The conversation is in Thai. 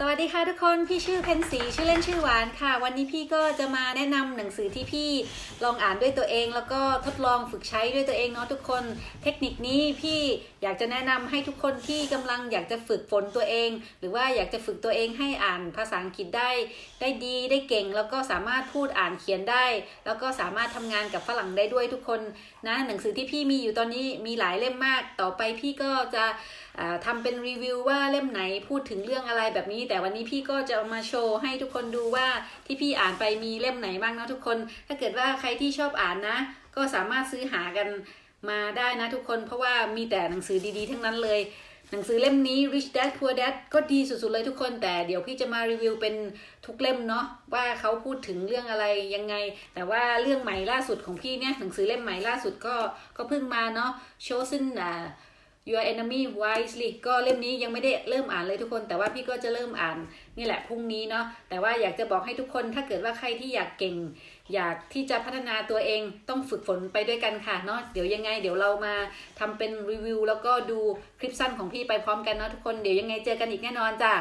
สวัสดีค่ะทุกคนพี่ชื่อเพนสีชื่อเล่นชื่อหวานค่ะ วันนี้พี่ก็จะมาแนะนำหนังสือที่พี่ลองอ่านด้วยตัวเอง แล้วก็ทดลองฝึกใช้ด้วยตัวเองเนาะทุกคน เทคนิคนี้พี่อยากจะแนะนำให้ทุกคนที่กำลังอยากจะฝึกฝนตัวเอง หรือว่าอยากจะฝึกตัวเองให้อ่านภาษาอังกฤษได้ ได้ดีได้เก่ง แล้วก็สามารถพูดอ่านเขียนได้ แล้วก็สามารถทำงานกับฝรั่งได้ด้วยทุกคนนะหนังสือที่พี่มีอยู่ตอนนี้มีหลายเล่มมาก ต่อไปพี่ก็จะอ่าทำเป็นรีวิวว่าเล่มไหนพูดถึงเรื่องอะไรแบบนี้แต่วันนี้พี่ก็จะเอามาโชว์ให้ทุกคนดูว่าที่พี่อ่านไปมีเล่มไหนบ้างนะทุกคน ถ้าเกิดว่าใครที่ชอบอ่านนะ ก็สามารถซื้อหากันมาได้นะทุกคน เพราะว่ามีแต่หนังสือดีๆ ทั้งนั้นเลย หนังสือเล่มนี้ Rich Dad Poor Dad ก็ดีสุดๆเลยทุกคน แต่เดี๋ยวพี่จะมารีวิวเป็นทุกเล่มเนาะว่าเขาพูดถึงเรื่องอะไรยังไง แต่ว่าเรื่องใหม่ล่าสุดของพี่เนี่ยหนังสือเล่มใหม่ล่าสุดก็ก็เพิ่งมาเนาะ Chosen อ่า Your Enemy Wisely ก็เล่มนี้ยังไม่ได้เริ่มอ่านเลยทุกคน แต่ว่าพี่ก็จะเริ่มอ่านนี่แหละพรุ่งนี้เนาะ แต่ว่าอยากจะบอกให้ทุกคนถ้าเกิดว่าใครที่อยากเก่ง อยากที่จะพัฒนาตัวเองต้องฝึกฝนไปด้วยกันค่ะเนาะ เดี๋ยวยังไง เดี๋ยวเรามาทำเป็นรีวิวแล้วก็ดูคลิปสั้นของพี่ไปพร้อมกันเนาะทุกคน เดี๋ยวยังไงเจอกันอีกแน่นอนจ้ะ